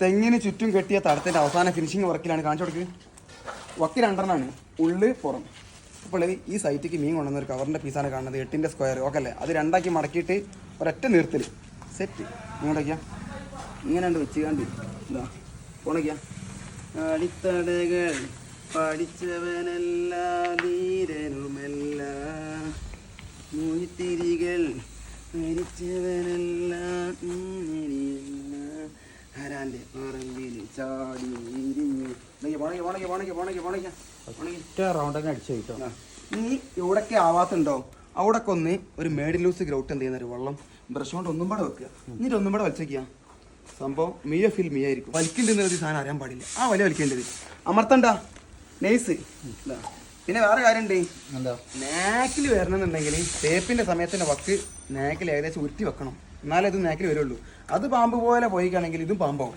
തെങ്ങിന് ചുറ്റും കെട്ടിയ തടത്തിന്റെ അവസാന ഫിനിഷിംഗ് വർക്കിലാണ് കാണിച്ചു കൊടുക്ക്. വക്ക് രണ്ടെണ്ണമാണ് ഉള്ള് പുറം. അപ്പോൾ ഈ സൈറ്റിക്ക് മീൻ കൊണ്ടുവന്ന ഒരു കവറിന്റെ പീസാണ് കാണുന്നത്. എട്ടിന്റെ സ്ക്വയർ ഓക്കെ അല്ലേ? അത് രണ്ടാക്കി മടക്കിയിട്ട് ഒരൊറ്റ നിർത്തൽ സെറ്റ് ഇങ്ങോട്ടേക്കാ ഇങ്ങനെ ഉണ്ട് വെച്ച് കണ്ടി ഇതാ പോണേക്കാ പഠിച്ചവനല്ല ധീരനുമല്ല. മൂത്തിരികൾ ഒറ്റ റൗണ്ട് തന്നെ അടിച്ചു കിട്ടോ ആ. നീ ഇവിടൊക്കെ ആവാത്തുണ്ടോ? അവിടെ ഒന്ന് ഒരു മേഡിൽ ലൂസ് ഗ്രൗട്ട് എന്ത് ചെയ്യുന്ന ഒരു വെള്ളം ബ്രഷ് കൊണ്ട് ഒന്നും കൂടെ വെക്കുക. എന്നിട്ട് ഒന്നും കൂടെ വലിച്ചേക്കുക സംഭവം മീയ ഫിൽ മീ ആയിരിക്കും. വലിക്കേണ്ടത് ഒരു സാധനം അറിയാൻ പാടില്ല. ആ വലിയ വലിക്കേണ്ടത് അമർത്തണ്ട? നെയ്സ് പിന്നെ വേറെ കാര്യമുണ്ട്. എന്താ? നാക്കിൽ വരണമെന്നുണ്ടെങ്കിൽ തേപ്പിന്റെ സമയത്തിന്റെ വക്ക് നാക്കിൽ ഏകദേശം ഉരുത്തി വെക്കണം. എന്നാലേ ഇത് നാക്കിൽ വരുള്ളൂ. അത് പാമ്പ് പോലെ പോയിക്കാണെങ്കിൽ ഇതും പാമ്പാവും.